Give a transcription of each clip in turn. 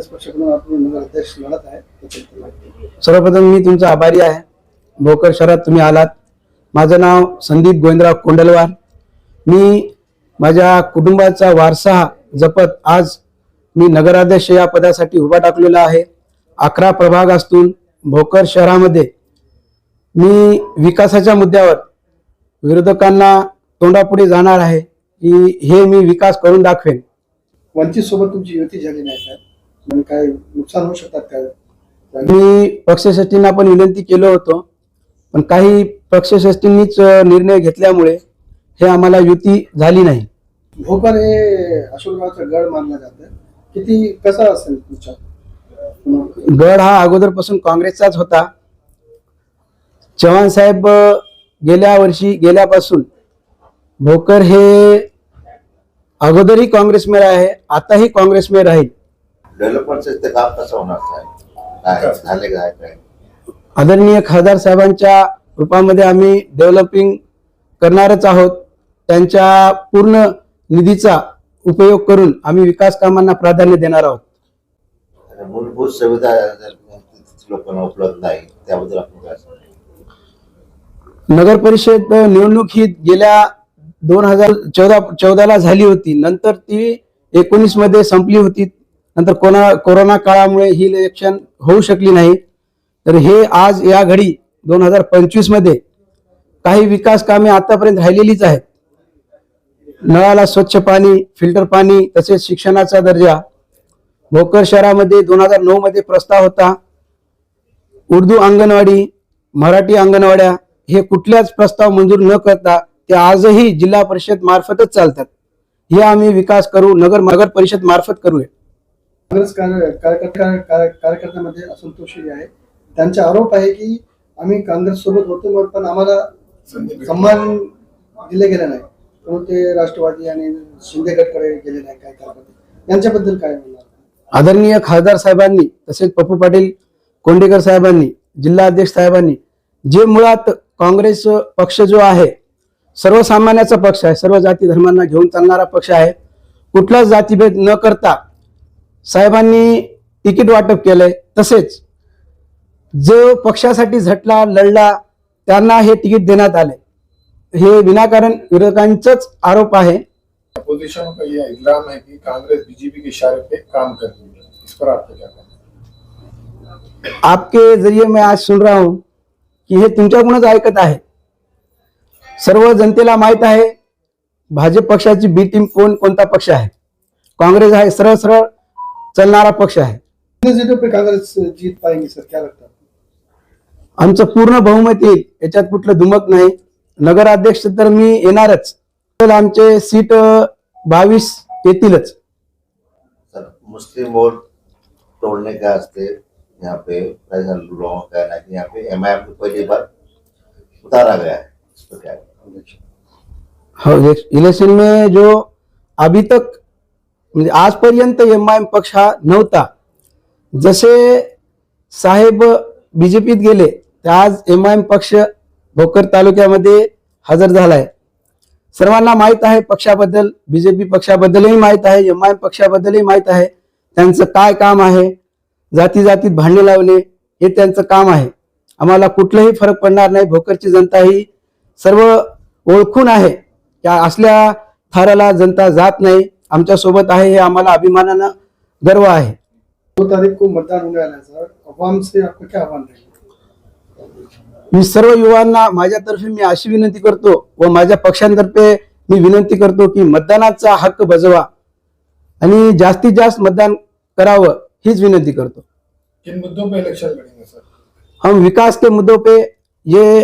काँग्रेस पक्षाकडून आपण नगर अध्यक्ष लढत आहे. सर्वप्रथम मी तुमचा आभारी आहे. भोकर शहरात तुम्ही आलात. माझं नाव संदीप गोविंदराव कोंडलवार. मी माझ्या कुटुंबाचा वारसा जपत आज मी नगराध्यक्ष या पदासाठी उभा टाकलेला आहे. अकरा प्रभाग असतील भोकर शहरामध्ये मी विकासाच्या मुद्द्यावर विरोधकांना तोंडापुढे जाणार आहे की हे मी विकास करून दाखवेन. वंचित सोबत तुमची युती झाली नाही का म्हणजे काय नुकसान होऊ शकतात काय मी पक्षश्रेष्ठींना पण विनंती केलं होतं पण काही पक्षश्रेष्ठींनीच निर्णय घेतल्यामुळे हे आम्हाला युती झाली नाही. भोकर हे अशोकरावचं गड मानलं जातं. किती कसा असेल तुमच्या? गड हा अगोदरपासून काँग्रेसचाच होता. चव्हाण साहेब गेल्या वर्षी गेल्यापासून भोकर हे अगोदरही काँग्रेसमध्ये आहे आताही काँग्रेसमध्ये राहील. डेव्हलपमेंटचं ते काम कसं होणार साहेब? काय झाले काय काय? आदरणीय खासदार साहेबांच्या रूपामध्ये आम्ही डेव्हलपिंग करणारच आहोत. त्यांच्या पूर्ण निधीचा उपयोग करून आम्ही विकास कामांना प्राधान्य देणार आहोत. मूलभूत सुविधा लोकांना उपलब्ध नाही त्याबद्दल आपण काय नगर परिषद निवडणूक ही गेल्या दोन हजार चौदा चौदाला झाली होती. नंतर ती एकोणीसमध्ये संपली होती. नंतर कोणा कोरोना काळामुळे ही इलेक्शन होऊ शकली नाही. तर हे आज या घडी दोन हजार पंचवीसमध्ये काही विकास कामे आतापर्यंत राहिलेलीच आहेत. नळाला स्वच्छ पाणी फिल्टर पाणी तसेच शिक्षणाचा दर्जा. भोकर शहरामध्ये दोन हजार नऊ मध्ये प्रस्ताव होता. उर्दू अंगणवाडी मराठी अंगणवाड्या हे कुठल्याच प्रस्ताव मंजूर न करता ते आजही जिल्हा परिषद मार्फतच चालतात. हे आम्ही विकास करू नगर नगर परिषद मार्फत करूया. काँग्रेस कार्यकर्ता कार्य- कार्यकर्त्यामध्ये असंतोषी आहे. त्यांचा आरोप आहे की आम्ही काँग्रेस सोबत होतो मग पण आम्हाला सन्मान दिले गेले नाही. म्हणून ते राष्ट्रवादी आणि शिंदे गटकडे गेले नाही काय कार्यकर्ते यांच्याबद्दल काय म्हणणार आदरणीय खासदार साहेबांनी तसेच पप्पू पाटील कोंडेकर साहेबांनी जिल्हा अध्यक्ष साहेबांनी जे मुळात काँग्रेस पक्ष जो आहे सर्वसामान्याचा पक्ष आहे सर्व जाती धर्मांना घेऊन चालणारा पक्ष आहे कुठलाच जातीभेद न करता साहेबांनी तिकीट वाटप केलंय तसेच जो पक्षासाठी झटला लढला त्यांना हे तिकीट देण्यात आले. हे विनाकारण विरोधकांचाच आरोप आहे. अपोजिशन का यह इल्जाम है कि कांग्रेस बीजेपी के इशारे पे काम कर रही है इस पर आपको क्या कहना है? आपके जरिए मैं आज सुन रहा हूं की हे तुमच्याकडूनच ऐकत आहे. सर्व जनतेला माहीत आहे भाजप पक्षाची बी टीम कोण कोणता पक्ष आहे? काँग्रेस आहे सरळ सरळ चालणारा पक्ष आहे. कांग्रेस जीत पाएंगे सर क्या लगता है आमचं पूर्ण बहुमत येईल याच्यात कुठलं दुमक नाही. नगराध्यक्ष तर मी येणारच. तर आमचे सीट बावीस येतीलच. सर मुस्लिम वोट तोड़ने का हस्ते यहाँ पे ऐसा लोगों का कहना है कि यहाँ पे एम आई एम को पहली बार उतारा गया है। इस पर क्या हो इलेक्शन में जो अभी तक म्हणजे आजपर्यंत एम आय एम पक्ष हा नव्हता. जसे साहेब बीजेपीत गेले तर आज एम आय एम पक्ष भोकर तालुक्यामध्ये हजर झालाय. सर्वांना माहीत आहे पक्षाबद्दल बीजेपी पक्षाबद्दलही माहीत आहे एम आय एम पक्षाबद्दलही माहीत आहे. त्यांचं काय काम आहे? जाती जातीत भांडे लावणे हे त्यांचं काम आहे. आम्हाला कुठलाही फरक पडणार नाही. भोकरची जनता ही सर्व ओळखून आहे. त्या असल्या थराला जनता जात नाही. आमच्यासोबत आहे हे आम्हाला अभिमानानं गर्व आहे. दो तारीख को मतदान होने वाला है सर. अवाम से आपका क्या आह्वान रहेगा मी सर्व युवांना माझ्यातर्फे मी अशी विनंती करतो व माझ्या पक्षांतर्फे मी विनंती करतो की मतदानाचा हक्क बजवा आणि जास्तीत जास्त मतदान करावं हीच विनंती करतो. किन मुद्दों पे इलेक्शन लड़ेंगे सर हम विकास के मुद्दों पे ये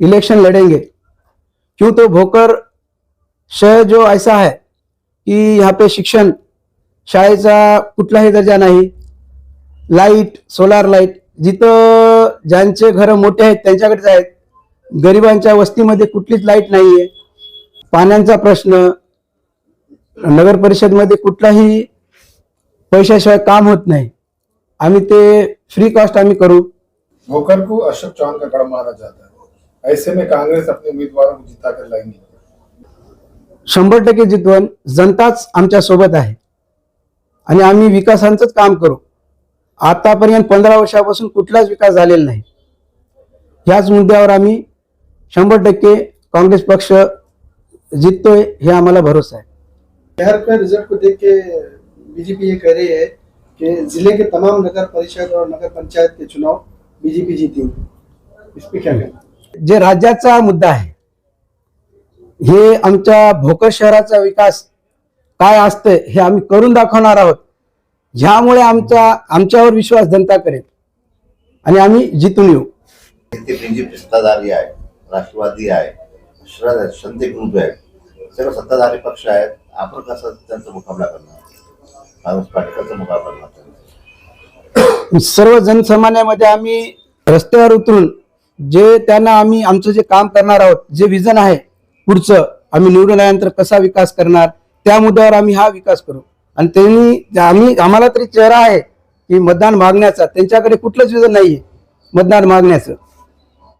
इलेक्शन लड़ेंगे. क्यों तो भोकर शहर जो ऐसा है की यहाँ पे शिक्षण शाळेचा कुठलाही दर्जा नाही. लाइट सोलार लाइट जिथं ज्यांचे घरं मोठे आहेत त्यांच्याकडेच आहेत. गरिबांच्या वस्तीमध्ये कुठलीच लाइट नाहीये. पाण्याचा प्रश्न नगर परिषदमध्ये कुठलाही पैशाशिवाय काम होत नाही. आम्ही ते फ्री कॉस्ट आम्ही करू. भोकर को अशोक चौहान का गढ़ मारा जाता है ऐसे में कांग्रेस अपने उम्मीदवारों को जिता कर लाएंगी. शंभर टक्के जितवण जनताच आमच्यासोबत आहे. आणि आम्ही विकासांचंच काम करू. आतापर्यंत पंधरा वर्षापासून कुठलाच विकास झालेला नाही. ह्याच मुद्द्यावर आम्ही शंभर टक्के काँग्रेस पक्ष जिततोय हे आम्हाला भरोसा आहे. बिहार का रिजल्ट को देख के बीजेपी ये कह रही है कि जिले के तमाम नगर परिषद और नगर पंचायत के चुनाव बीजेपी जीतेंगी इस पे क्या कहना जे राज्याचा मुद्दा आहे हे आमच्या भोकर शहराचा विकास काय असतंय हे आम्ही करून दाखवणार आहोत. ज्यामुळे आमचा आमच्यावर विश्वास जनता करेल. आणि आम्ही जितून येऊ. सत्ताधारी आहे राष्ट्रवादी आहे संत ग्रुप आहे सगळं सत्ताधारी पक्ष आहेत. आपण कसं त्यांचा मुकाबला करणार? काँग्रेस पार्टी कसं मुकाबला करणार सर्व जनसामान्यामध्ये आम्ही रस्त्यावर उतरून जे त्यांना आम्ही आमचं जे काम करणार आहोत जे विजन आहे पुढचं आम्ही निवडून आल्यानंतर कसा विकास करणार त्या मुद्द्यावर आम्ही हा विकास करू. आणि त्यांनी आम्ही आम्हाला तरी चेहरा आहे की मतदान मागण्याचा त्यांच्याकडे कुठलंच विजन नाहीये. मतदान मागण्याचं.